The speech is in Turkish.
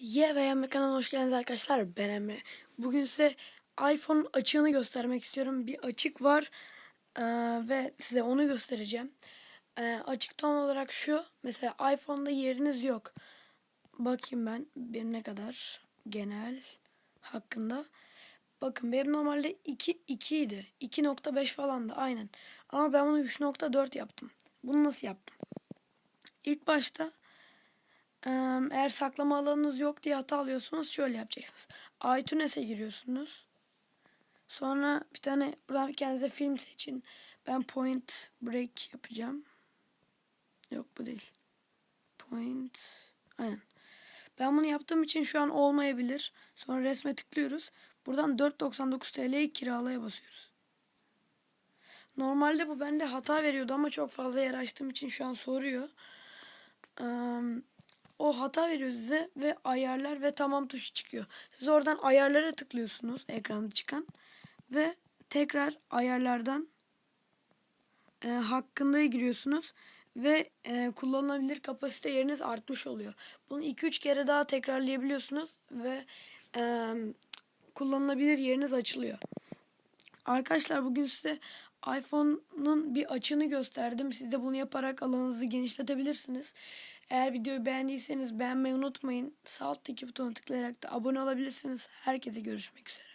Ye ve Yeme kanalına hoş geldiniz arkadaşlar. Ben Emre. Bugün size iPhone açığını göstermek istiyorum. Bir açık var eee, ve size onu göstereceğim. Eee, açık tam olarak şu. Mesela iPhone'da yeriniz yok. Bakayım ben benim ne kadar genel hakkında. Bakın benim normalde 2 2 idi. 2.5 falandı aynen. Ama ben bunu 3.4 yaptım. Bunu nasıl yaptım? İlk başta Eğer saklama alanınız yok diye hata alıyorsunuz şöyle yapacaksınız. iTunes'e giriyorsunuz. Sonra bir tane buradan kendinize film seçin. Ben Point Break yapacağım. Yok bu değil. Point. Aynen. Ben bunu yaptığım için şu an olmayabilir. Sonra resme tıklıyoruz. Buradan 4.99 TL'yi kiralaya basıyoruz. Normalde bu bende hata veriyordu ama çok fazla yer açtığım için şu an soruyor. Eee o hata veriyor size ve ayarlar ve tamam tuşu çıkıyor. Siz oradan ayarlara tıklıyorsunuz ekranda çıkan ve tekrar ayarlardan e, hakkında giriyorsunuz ve e, kullanılabilir kapasite yeriniz artmış oluyor. Bunu 2-3 kere daha tekrarlayabiliyorsunuz ve e, kullanılabilir yeriniz açılıyor. Arkadaşlar bugün size iPhone'un bir açığını gösterdim. Siz de bunu yaparak alanınızı genişletebilirsiniz. Eğer videoyu beğendiyseniz beğenmeyi unutmayın. Sağ alttaki butona tıklayarak da abone olabilirsiniz. Herkese görüşmek üzere.